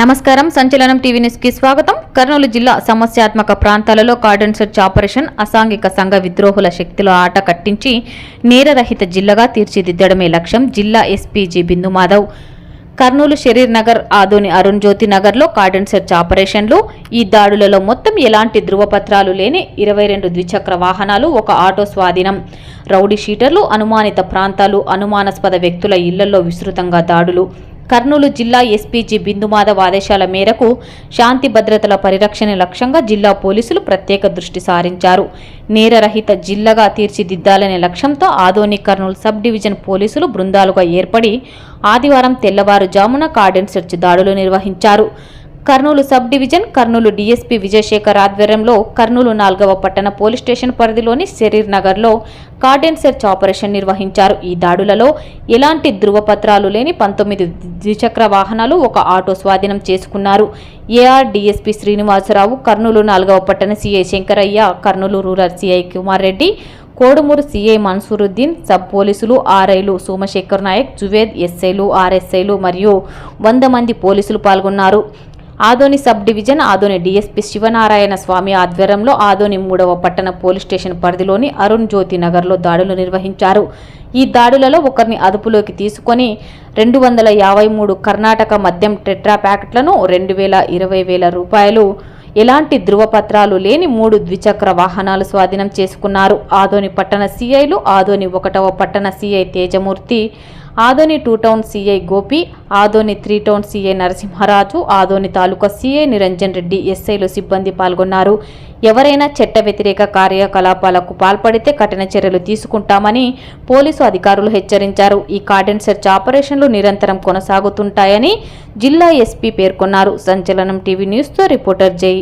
నమస్కారం. సంచలనం టీవీ న్యూస్కి స్వాగతం. కర్నూలు జిల్లా సమస్యాత్మక ప్రాంతాలలో కార్డన్ సెర్చ్ ఆపరేషన్ అసాంఘిక సంఘ విద్రోహుల శక్తిలో ఆట కట్టించి నేరరహిత జిల్లాగా తీర్చిదిద్దడమే లక్ష్యం జిల్లా ఎస్పీజీ బిందు మాధవ్ కర్నూలు షరీర్ నగర్ ఆదోని అరుణ్ జ్యోతి నగర్లో కార్డన్ సెర్చ్ ఆపరేషన్లు. ఈ దాడులలో మొత్తం ఎలాంటి ధృవపత్రాలు లేని ఇరవై రెండు ద్విచక్ర వాహనాలు ఒక ఆటో స్వాధీనం. రౌడీ షీటర్లు అనుమానిత ప్రాంతాలు అనుమానాస్పద వ్యక్తుల ఇళ్ళలో విస్తృతంగా దాడులు. కర్నూలు జిల్లా ఎస్పీజీ బిందుమాధవ్ ఆదేశాల మేరకు శాంతి భద్రతల పరిరక్షణ లక్ష్యంగా జిల్లా పోలీసులు ప్రత్యేక దృష్టి సారించారు. నేరరహిత జిల్లాగా తీర్చిదిద్దాలనే లక్ష్యంతో ఆదోని కర్నూలు సబ్ డివిజన్ పోలీసులు బృందాలుగా ఏర్పడి ఆదివారం తెల్లవారుజామున కార్డెన్ సెర్చ్ దాడులు నిర్వహించారు. Kurnool sub division Kurnool DSP Vijayasekhar ఆధ్వర్యంలో కర్నూలు నాల్గవ పట్టణ పోలీస్ స్టేషన్ పరిధిలోని శరీర్ నగర్లో కార్డెన్ సెర్చ్ ఆపరేషన్ నిర్వహించారు. ఈ దాడులలో ఎలాంటి ధృవపత్రాలు లేని పంతొమ్మిది ద్విచక్ర వాహనాలు ఒక ఆటో స్వాధీనం చేసుకున్నారు. ఏఆర్ డీఎస్పీ శ్రీనివాసరావు కర్నూలు నాలుగవ పట్టణ CI Shankaraiah Kurnool rural CI Kumar Reddy Kodumuru CI Mansuruddin sub పోలీసులు ఆర్ఐలు సోమశేఖర్ నాయక్ జువేద్ ఎస్ఐలు ఆర్ఎస్ఐలు మరియు వంద మంది పోలీసులు పాల్గొన్నారు. Adoni sub division Adoni DSP Sivanarayana Swamy ఆధ్వర్యంలో ఆదోని మూడవ పట్టణ పోలీస్ స్టేషన్ పరిధిలోని అరుణ్ జ్యోతి నగర్లో దాడులు నిర్వహించారు. ఈ దాడులలో ఒకరిని అదుపులోకి తీసుకొని రెండు వందల యాభై మూడు కర్ణాటక మద్యం టెట్రా ప్యాకెట్లను రెండు వేల ఇరవై వేల రూపాయలు ఎలాంటి ధృవపత్రాలు లేని మూడు ద్విచక్ర వాహనాలు స్వాధీనం చేసుకున్నారు. ఆదోని పట్టణ సీఐలు ఆదోని ఒకటవ పట్టణ CI Tejamurthy Adoni two town CI Gopi Adoni three town CI Narasimharaju Adoni taluka CI Niranjan Reddy ఎస్ఐలు సిబ్బంది పాల్గొన్నారు. ఎవరైనా చట్ట వ్యతిరేక కార్యకలాపాలకు పాల్పడితే కఠిన చర్యలు తీసుకుంటామని పోలీసు అధికారులు హెచ్చరించారు. ఈ కార్డెన్ సెర్చ్ ఆపరేషన్లు నిరంతరం కొనసాగుతుంటాయని జిల్లా ఎస్పీ పేర్కొన్నారు. సంచలనం టీవీ న్యూస్తో రిపోర్టర్ జై